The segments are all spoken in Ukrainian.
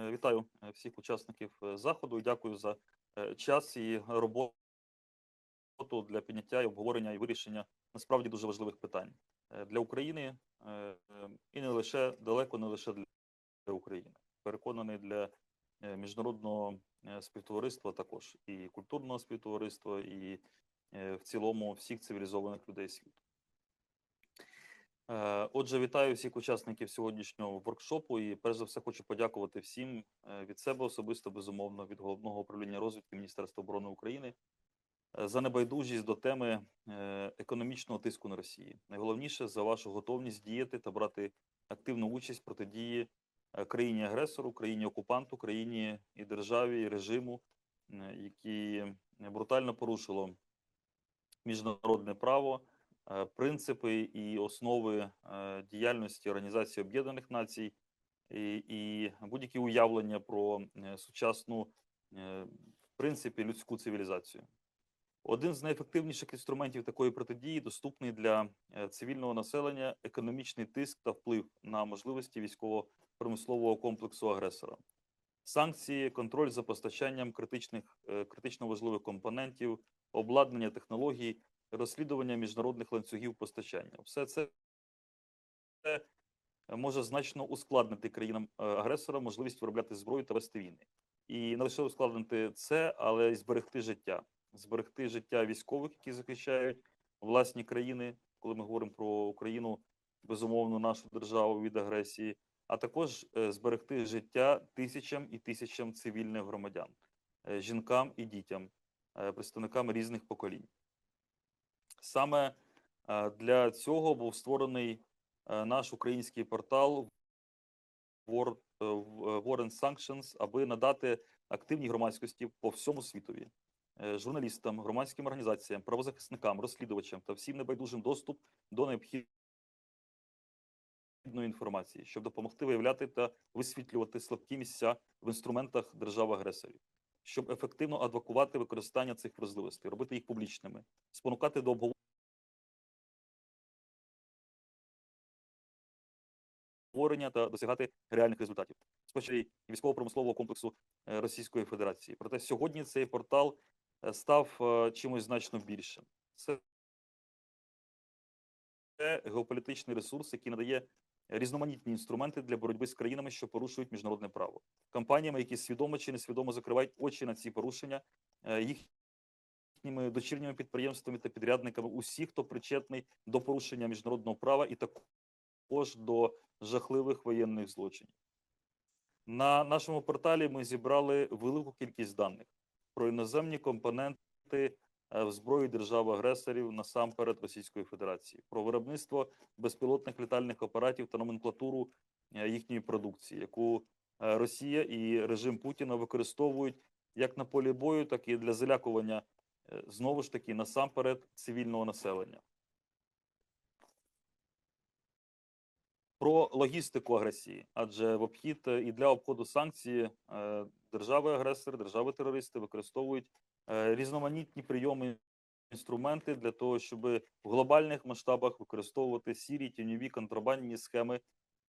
Е, Вітаю е, всіх учасників е, заходу і дякую за час і роботу для підняття і обговорення і вирішення насправді дуже важливих питань для України і не лише далеко, не лише для України. Переконаний для міжнародного співтовариства також і культурного співтовариства, і в цілому всіх цивілізованих людей світу. Е, Отже, вітаю всіх учасників сьогоднішнього воркшопу і перш за все хочу подякувати всім е, від себе особисто, безумовно, від головного управління розвідки Міністерства оборони України е, за небайдужість до теми економічного тиску на Росії. Найголовніше за вашу готовність діяти та брати активну участь протидії країні агресору, країні окупанту, країні і державі, і режиму, які брутально порушило міжнародне право принципи і основи е, діяльності Організації Об'єднаних Націй і, і будь-які уявлення про е, сучасну, в принципі, людську цивілізацію. Один з найефективніших інструментів такої протидії доступний для цивільного населення економічний тиск та вплив на можливості військово-промислового комплексу агресора. Санкції, контроль за постачанням критичних, е, критично важливих компонентів, обладнання технологій, розслідування міжнародних ланцюгів постачання. Все це може значно ускладнити країнам е, агресора можливість виробляти зброю та вести війни. І не лише ускладнити це, але й зберегти життя, зберегти життя військових, які захищають власні країни, коли ми говоримо про Україну, безумовно, нашу державу від агресії, а також е, зберегти життя тисячам і тисячам цивільних громадян, е, жінкам і дітям, е, представникам різних поколінь. Саме е, для цього був створений е, наш український портал War, е, е, Warren Sanctions, аби надати активній громадськості по всьому світові, журналістам, громадським організаціям, правозахисникам, розслідувачам та всім небайдужим доступ до необхідної інформації, щоб допомогти виявляти та висвітлювати слабкі місця в інструментах держав-агресорів, щоб ефективно адвокувати використання цих вразливостей, робити їх публічними, спонукати до обговорення та досягати реальних результатів. Спочатку військово-промислового комплексу е, Російської Федерації. Проте сьогодні цей портал е, став е, чимось значно більшим. Це це геополітичний ресурс, який надає різноманітні інструменти для боротьби з країнами, що порушують міжнародне право, компаніями, які свідомо чи несвідомо закривають очі на ці порушення, е, їхніми дочірніми підприємствами та підрядниками, усіх, хто причетний до порушення міжнародного права і також до жахливих воєнних злочинів. На нашому порталі ми зібрали велику кількість даних про іноземні компоненти в зброї держав-агресорів насамперед Російської Федерації, про виробництво безпілотних літальних апаратів та номенклатуру е, їхньої продукції, яку е, Росія і режим Путіна використовують як на полі бою, так і для залякування е, знову ж таки насамперед цивільного населення. Про логістику агресії, адже в обхід е, і для обходу санкцій е, держави-агресори, держави-терористи використовують е, різноманітні прийоми інструменти для того, щоб в глобальних масштабах використовувати сірі тіньові контрабандні схеми,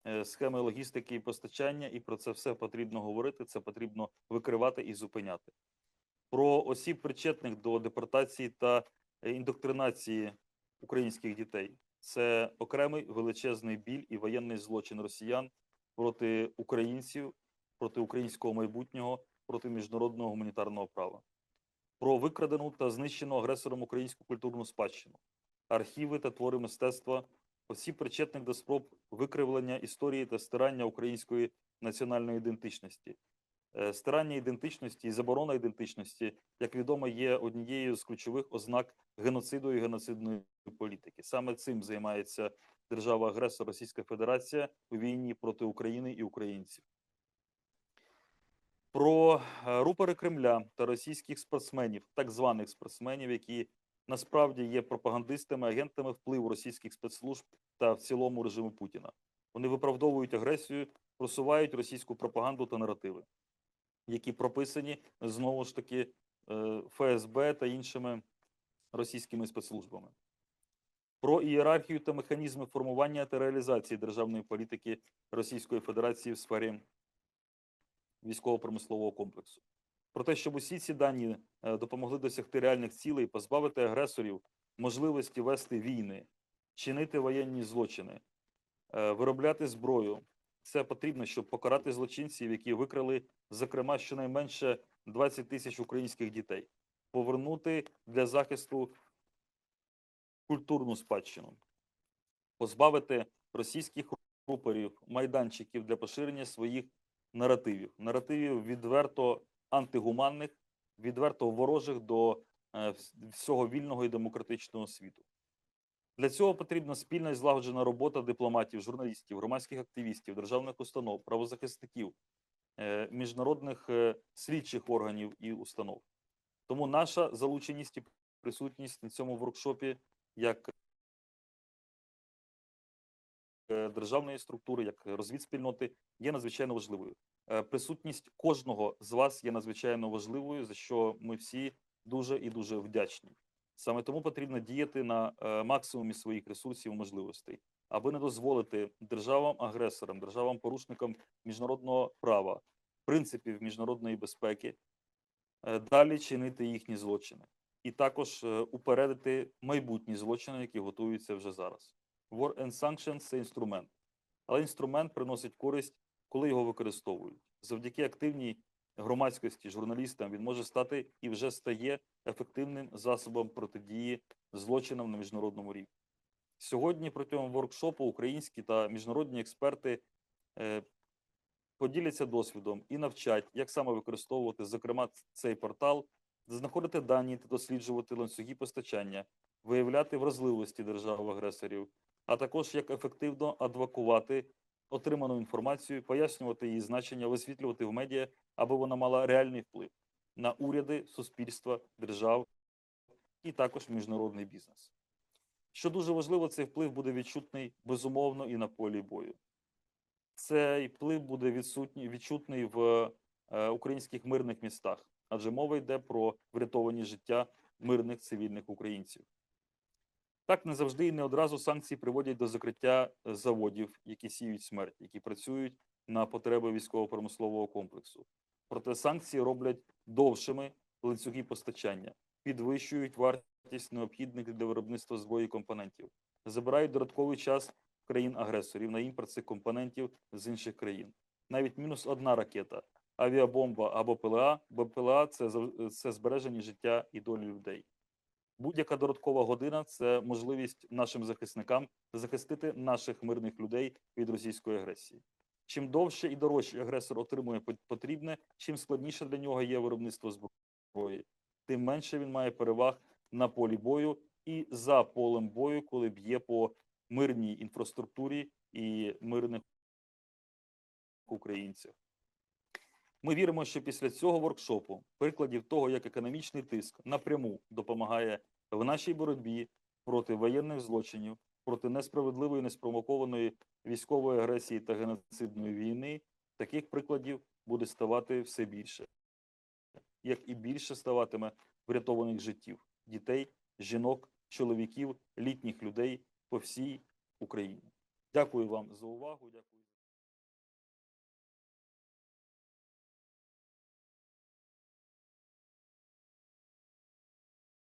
е, схеми логістики і постачання, і про це все потрібно говорити. Це потрібно викривати і зупиняти. Про осіб, причетних до депортації та е, індоктринації українських дітей. Це окремий величезний біль і воєнний злочин росіян проти українців, проти українського майбутнього, проти міжнародного гуманітарного права, про викрадену та знищену агресором українську культурну спадщину, архіви та твори мистецтва, осіб причетних до спроб викривлення історії та стирання української національної ідентичності. Е, Стирання ідентичності і заборона ідентичності, як відомо, є однією з ключових ознак геноциду і геноцидної політики. Саме цим займається держава-агресор Російська Федерація у війні проти України і українців. Про е, рупори Кремля та російських спортсменів, так званих спортсменів, які насправді є пропагандистами, агентами впливу російських спецслужб та в цілому режиму Путіна. Вони виправдовують агресію, просувають російську пропаганду та наративи, які прописані знову ж таки е, ФСБ та іншими російськими спецслужбами. Про ієрархію та механізми формування та реалізації державної політики Російської Федерації в сфері військово-промислового комплексу. Про те, щоб усі ці дані е, допомогли досягти реальних цілей, позбавити агресорів можливості вести війни, чинити воєнні злочини, е, виробляти зброю. Це потрібно, щоб покарати злочинців, які викрали, зокрема, щонайменше 20 тисяч українських дітей, повернути для захисту культурну спадщину, позбавити російських рупорів, майданчиків для поширення своїх наративів, наративів відверто антигуманних, відверто ворожих до е, всього вільного і демократичного світу. Для цього потрібна спільна і злагоджена робота дипломатів, журналістів, громадських активістів, державних установ, правозахисників, е, міжнародних е, слідчих органів і установ. Тому наша залученість і присутність на цьому воркшопі як державної структури, як розвідспільноти є надзвичайно важливою. Е, Присутність кожного з вас є надзвичайно важливою, за що ми всі дуже і дуже вдячні. Саме тому потрібно діяти на е, максимумі своїх ресурсів і можливостей, аби не дозволити державам-агресорам, державам-порушникам міжнародного права, принципів міжнародної безпеки е, далі чинити їхні злочини, і також е, упередити майбутні злочини, які готуються вже зараз. War and Sanctions – це інструмент, але інструмент приносить користь, коли його використовують. Завдяки активній громадськості, журналістам він може стати і вже стає ефективним засобом протидії злочинам на міжнародному рівні. Сьогодні протягом воркшопу українські та міжнародні експерти е, поділяться досвідом і навчать, як саме використовувати, зокрема, цей портал, знаходити дані та досліджувати ланцюги постачання, виявляти вразливості держав-агресорів, а також як ефективно адвокувати отриману інформацію, пояснювати її значення, висвітлювати в медіа, аби вона мала реальний вплив на уряди, суспільства, держав і також міжнародний бізнес. Що дуже важливо, цей вплив буде відчутний безумовно і на полі бою. Цей вплив буде відсутній, відчутний в е, українських мирних містах, адже мова йде про врятовані життя мирних цивільних українців. Так не завжди і не одразу санкції приводять до закриття е, заводів, які сіють смерть, які працюють на потреби військово-промислового комплексу. Проте санкції роблять довшими ланцюги постачання, підвищують вартість необхідних для виробництва зброї компонентів, забирають додатковий час країн-агресорів на імпорт цих компонентів з інших країн. Навіть мінус одна ракета, авіабомба або ПЛА, БПЛА це, це збережені життя і долі людей. Будь-яка додаткова година це можливість нашим захисникам захистити наших мирних людей від російської агресії. Чим довше і дорожче агресор отримує пот- потрібне, чим складніше для нього є виробництво зброї, тим менше він має переваг на полі бою і за полем бою, коли б'є по мирній інфраструктурі і мирних українцях. Ми віримо, що після цього воркшопу прикладів того, як економічний тиск напряму допомагає в нашій боротьбі проти воєнних злочинів, проти несправедливої, неспровокованої військової агресії та геноцидної війни, таких прикладів буде ставати все більше, як і більше ставатиме врятованих життів дітей, жінок, чоловіків, літніх людей по всій Україні. Дякую вам за увагу. Дякую.